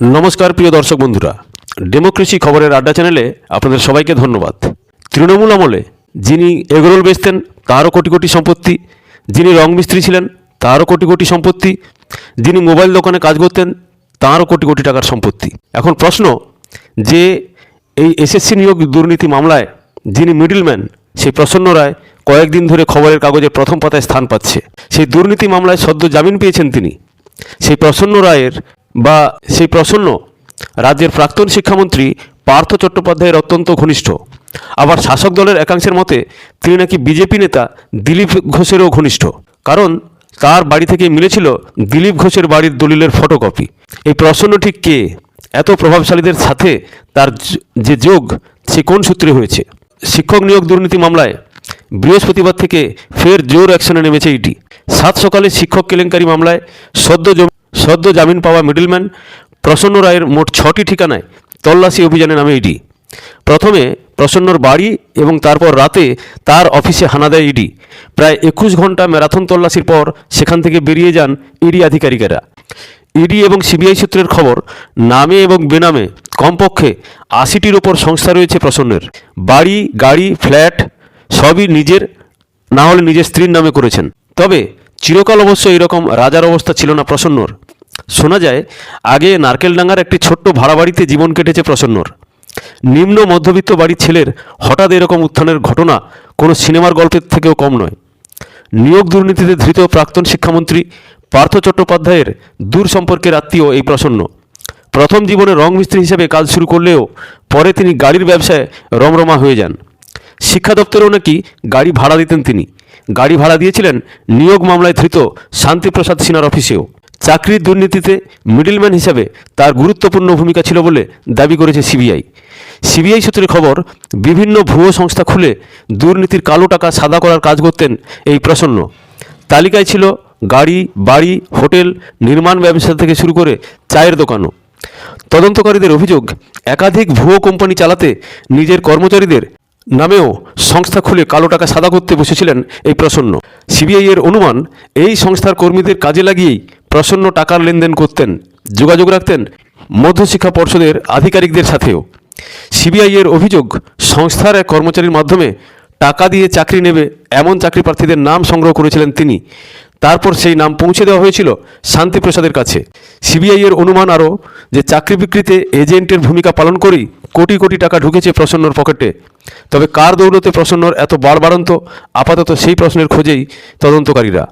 নমস্কার, প্রিয় দর্শক বন্ধুরা। ডেমোক্রেসি খবরের আড্ডা চ্যানেলে আপনাদের সবাইকে ধন্যবাদ। তৃণমূল আমলে যিনি এগরোল বেচতেন, তারও কোটি কোটি সম্পত্তি। যিনি রং মিস্ত্রি ছিলেন, তারও কোটি কোটি সম্পত্তি। যিনি মোবাইল দোকানে কাজ করতেন, তাঁরও কোটি কোটি টাকার সম্পত্তি। এখন প্রশ্ন, যে এই এসএসসি নিয়োগ দুর্নীতি মামলায় যিনি মিডলম্যান, সেই প্রসন্ন রায় কয়েকদিন ধরে খবরের কাগজে প্রথম পাতায় স্থান পাচ্ছে। সেই দুর্নীতি মামলায় সদ্য জামিন পেয়েছেন তিনি। সেই প্রসন্ন রায়ের বা সেই প্রসন্ন রাজ্যের প্রাক্তন শিক্ষামন্ত্রী পার্থ চট্টোপাধ্যায়ের অত্যন্ত ঘনিষ্ঠ। আবার শাসক দলের একাংশের মতে, তিনি নাকি বিজেপি নেতা দিলীপ ঘোষেরও ঘনিষ্ঠ। কারণ তার বাড়ি থেকে মিলেছিল দিলীপ ঘোষের বাড়ির দলিলের ফটোকপি। এই প্রসন্ন ঠিক কে? এত প্রভাবশালীদের সাথে তার যে যোগ, সে কোন সূত্রে হয়েছে? শিক্ষক নিয়োগ দুর্নীতি মামলায় বৃহস্পতিবার থেকে ফের জোর অ্যাকশনে নেমেছে ইডি। সাত সকালে শিক্ষক কেলেঙ্কারি মামলায় সদ্য জম- সদ্য জামিন পাওয়া মিডলম্যান প্রসন্ন রায়ের মোট ছটি ঠিকানায় তল্লাশি অভিযানে নামে ইডি। প্রথমে প্রসন্নর বাড়ি এবং তারপর রাতে তার অফিসে হানা দেয় ইডি। প্রায় একুশ ঘণ্টা ম্যারাথন তল্লাশির পর সেখান থেকে বেরিয়ে যান ইডি আধিকারিকেরা। ইডি এবং সিবিআই সূত্রের খবর, নামে এবং বেনামে কমপক্ষে আশিটির ওপর সংস্থা রয়েছে প্রসন্নের। বাড়ি, গাড়ি, ফ্ল্যাট সবই নিজের, না হলে নিজের স্ত্রীর নামে করেছেন। তবে চিরকাল অবশ্য এরকম রাজার অবস্থা ছিল না প্রসন্নর। শোনা যায়, আগে নারকেলডাঙ্গার একটি ছোট্ট ভাড়া বাড়িতে জীবন কেটেছে প্রসন্নর। নিম্ন মধ্যবিত্ত বাড়ির ছেলের হঠাৎ এরকম উত্থানের ঘটনা কোনো সিনেমার গল্পের থেকেও কম নয়। নিয়োগ দুর্নীতিতে ধৃত প্রাক্তন শিক্ষামন্ত্রী পার্থ চট্টোপাধ্যায়ের দূর সম্পর্কের আত্মীয় এই প্রসন্ন। প্রথম জীবনে রং মিস্ত্রি হিসেবে কাজ শুরু করলেও পরে তিনি গাড়ির ব্যবসায় রমরমা হয়ে যান। শিক্ষা দপ্তরেও নাকি গাড়ি ভাড়া দিতেন তিনি। গাড়ি ভাড়া দিয়েছিলেন নিয়োগ মামলায় ধৃত শান্তিপ্রসাদ সিনার অফিসেও। চাকরির দুর্নীতিতে মিডলম্যান হিসাবে তার গুরুত্বপূর্ণ ভূমিকা ছিল বলে দাবি করেছে সিবিআই। সিবিআই সূত্রে খবর, বিভিন্ন ভুয়ো সংস্থা খুলে দুর্নীতির কালো টাকা সাদা করার কাজ করতেন এই প্রসন্ন। তালিকায় ছিল গাড়ি, বাড়ি, হোটেল, নির্মাণ ব্যবসা থেকে শুরু করে চায়ের দোকানও। তদন্তকারীদের অভিযোগ, একাধিক ভুয়ো কোম্পানি চালাতে নিজের কর্মচারীদের নামেও সংস্থা খুলে কালো টাকা সাদা করতে বসেছিলেন এই প্রসন্ন। সিবিআই এর অনুমান, এই সংস্থার কর্মীদের কাজে লাগিয়েই প্রসন্ন টাকার লেনদেন করতেন, যোগাযোগ রাখতেন মধ্যশিক্ষা পর্ষদের আধিকারিকদের সাথেও। সিবিআই এর অভিযোগ, সংস্থার এক কর্মচারীর মাধ্যমে টাকা দিয়ে চাকরি নেবে এমন চাকরি প্রার্থীদের নাম সংগ্রহ করেছিলেন তিনি। তারপর সেই নাম পৌঁছে দেওয়া হয়েছিল শান্তিপ্রসাদের কাছে। সিবিআই এর অনুমান আরও যে চাকরি বিক্রিতে এজেন্টের ভূমিকা পালন করেই কোটি কোটি টাকা ঢুকেছে প্রসন্নর পকেটে। তবে কার দৌলতে প্রসন্নর এত বাড়বাড়ন্ত, আপাতত সেই প্রশ্নের খোঁজেই তদন্তকারীরা।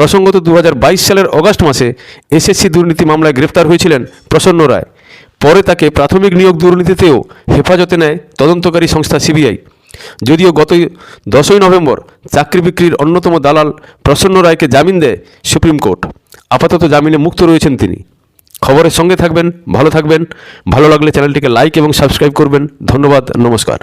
প্রসঙ্গত দু হাজার বাইশ সালের অগাস্ট মাসে এসএসসি দুর্নীতি মামলায় গ্রেফতার হয়েছিলেন প্রসন্ন রায়। পরে তাকে প্রাথমিক নিয়োগ দুর্নীতিতেও হেফাজতে নেয় তদন্তকারী সংস্থা সিবিআই। যদিও গত দশই নভেম্বর চাকরি বিক্রির অন্যতম দালাল প্রসন্ন রায়কে জামিন দেয় সুপ্রিম কোর্ট। আপাতত জামিনে মুক্ত রয়েছেন তিনি। খবরের সঙ্গে থাকবেন, ভালো থাকবেন। ভালো লাগলে চ্যানেলটিকে লাইক এবং সাবস্ক্রাইব করবেন। ধন্যবাদ, নমস্কার।